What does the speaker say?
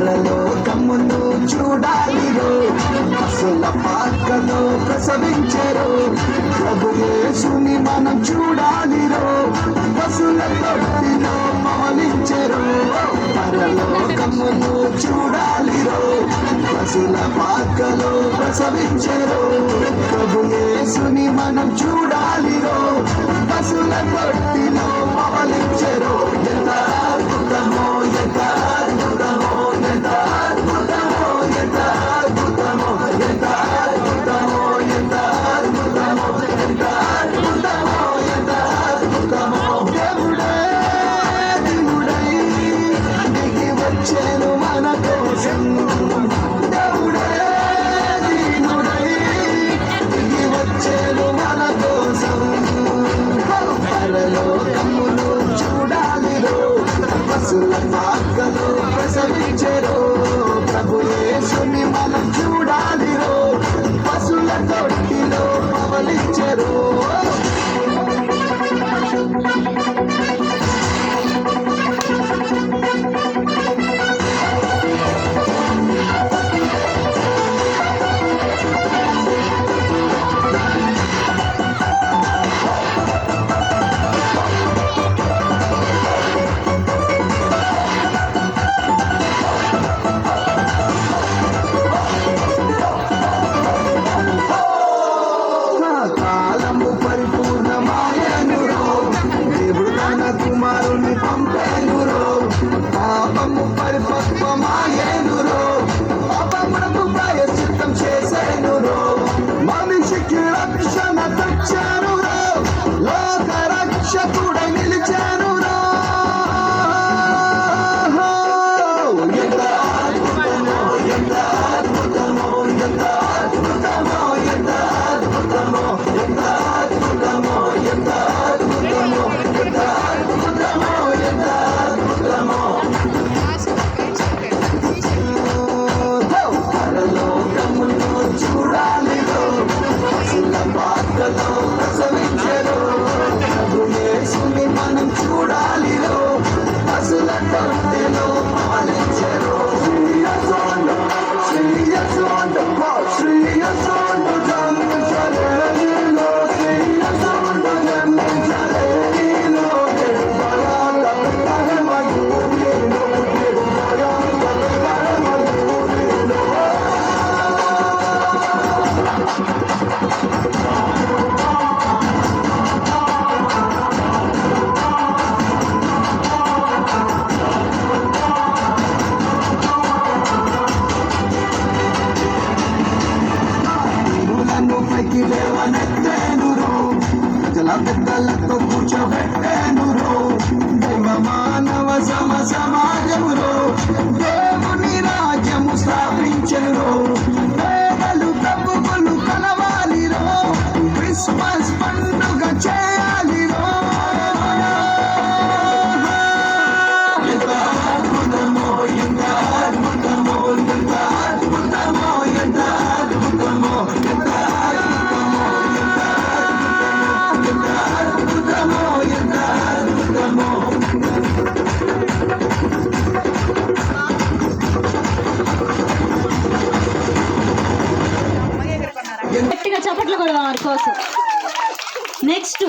కలలో తమ్ముళ్ళు చూడాలిరో. అసల పాకలో ప్రసవించరు. ప్రభుయేసుని మనం చూడాలిరో. పశుల తొట్టిలో మౌలించరు పరలోకమును చూడాలిరో. పశుల పాకలో ప్రసవించరు. ప్రభుయేసుని మనం చూ మన కోసం పరిపక్వమాయేనురో అపమనకు ప్రాయశ్చిత్తం చేసేనురో. మనిషికి పైకి లేవనెత్తాను ప్రజల పెద్దలతో కూర్చోబెట్టాను మానవ సమ సమాజములో దేవుని రాజ్యము స్థాపించరు పేదలు తప్పులు కలవాలిరో క్రిస్మస్ కోసం నెక్స్ట్